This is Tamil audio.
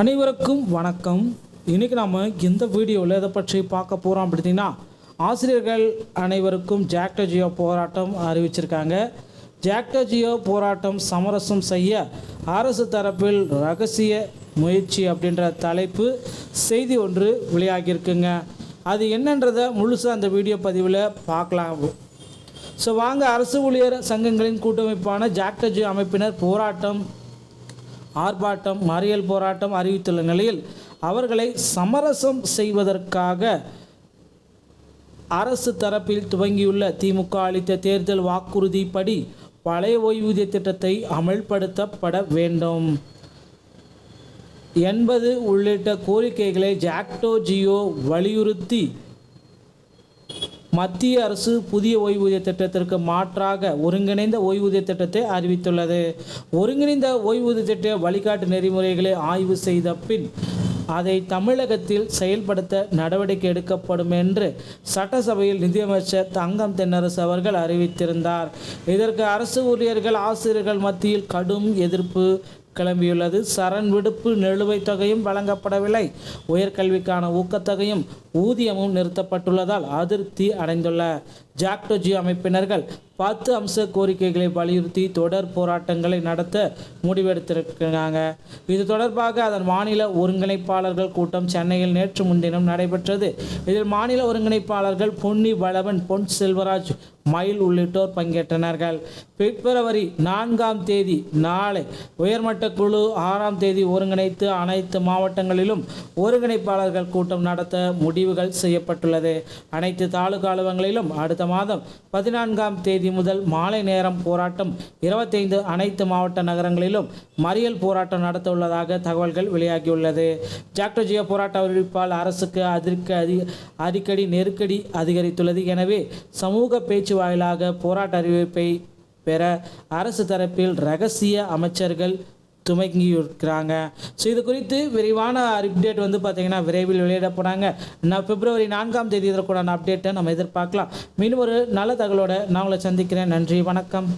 அனைவருக்கும் வணக்கம். இன்றைக்கி நாம் எந்த வீடியோவில் எதை பற்றி பார்க்க போகிறோம் அப்படின்னா ஆசிரியர்கள் அனைவருக்கும் ஜாக்டோஜியோ போராட்டம் அறிவிச்சிருக்காங்க. ஜாக்டோஜியோ போராட்டம் சமரசம் செய்ய அரசு தரப்பில் ரகசிய முயற்சி அப்படின்ற தலைப்பு செய்தி ஒன்று வெளியாகியிருக்குங்க. அது என்னன்றதை முழுசாக அந்த வீடியோ பதிவில் பார்க்கலாம். ஸோ வாங்க அரசு ஊழியர் சங்கங்களின் கூட்டமைப்பான ஜாக்டோஜியோ அமைப்பினர் போராட்டம் ஆர்ப்பாட்டம் மறியல் போராட்டம் அறிவித்துள்ள நிலையில் அவர்களை சமரசம் செய்வதற்காக அரசு தரப்பில் துவங்கியுள்ள திமுக அளித்த தேர்தல் வாக்குறுதிப்படி பழைய ஓய்வூதிய திட்டத்தை அமல்படுத்தப்பட வேண்டும். என்பது உள்ளிட்ட கோரிக்கைகளை ஜாக்டோ ஜியோ வலியுறுத்தி மத்திய அரசு புதிய ஓய்வூதிய திட்டத்திற்கு மாற்றாக ஒருங்கிணைந்த ஓய்வூதிய திட்டத்தை அறிவித்துள்ளது. ஒருங்கிணைந்த ஓய்வூதிய திட்ட வழிகாட்டு நெறிமுறைகளை ஆய்வு செய்த பின் அதை தமிழகத்தில் செயல்படுத்த நடவடிக்கை எடுக்கப்படும் என்று சட்டசபையில் நிதியமைச்சர் தங்கம் தென்னரசு அவர்கள் அறிவித்திருந்தார். இதற்கு அரசு ஊழியர்கள் ஆசிரியர்கள் மத்தியில் கடும் எதிர்ப்பு கிளம்பியுள்ளது. சரண் விடுப்பு நிலுவைத் தொகையும் வழங்கப்படவில்லை. உயர்கல்விக்கான ஊக்கத்தொகையும் ஊதியமும் நிறுத்தப்பட்டுள்ளதால் அதிருப்தி அடைந்துள்ள ஜாக்டோஜி அமைப்பினர்கள் பத்து அம்ச கோரிக்கைகளை வலியுறுத்தி தொடர் போராட்டங்களை நடத்த முடிவெடுத்திருக்கிறாங்க. இது தொடர்பாக அதன் மாநில ஒருங்கிணைப்பாளர்கள் கூட்டம் சென்னையில் நேற்று முன்தினம் நடைபெற்றது. இதில் மாநில ஒருங்கிணைப்பாளர்கள் பொன்னி வளவன் பொன் செல்வராஜ் மயில் உள்ளிட்டோர் பங்கேற்றனர்கள். பிப்ரவரி நான்காம் தேதி நாளை உயர்மட்ட குழு ஆறாம் தேதி ஒருங்கிணைத்து அனைத்து மாவட்டங்களிலும் ஒருங்கிணைப்பாளர்கள் கூட்டம் நடத்த முடிவுகள் செய்யப்பட்டுள்ளது. அனைத்து தாலுகா அலுவலகங்களிலும் அடுத்த மாதம் பதினான்காம் தேதி முதல் மாலை நேரம் போராட்டம் இருபத்தைந்து அனைத்து மாவட்ட நகரங்களிலும் மறியல் போராட்டம் நடத்த உள்ளதாக தகவல்கள் வெளியாகியுள்ளது. ஜாக்டோஜிய போராட்ட அறிவிப்பால் அரசுக்கு அதிர்க்க அடிக்கடி நெருக்கடி அதிகரித்துள்ளது. எனவே சமூக பேச்சு வாயிலாக போராட்ட அறிவிப்பை பெற அரசு தரப்பில் ரகசிய அமைச்சர்கள் துவங்கியிருக்கிறாங்க ஸோ இது குறித்து விரிவான அப்டேட் வந்து பார்த்திங்கன்னா விரைவில் வெளியிட போகிறாங்க நான் பிப்ரவரி நான்காம் தேதி இதற்குண்டான அப்டேட்டை நம்ம எதிர்பார்க்கலாம். மீண்டும் ஒரு நல்ல தகவலோட நான் உங்களை சந்திக்கிறேன். நன்றி வணக்கம்.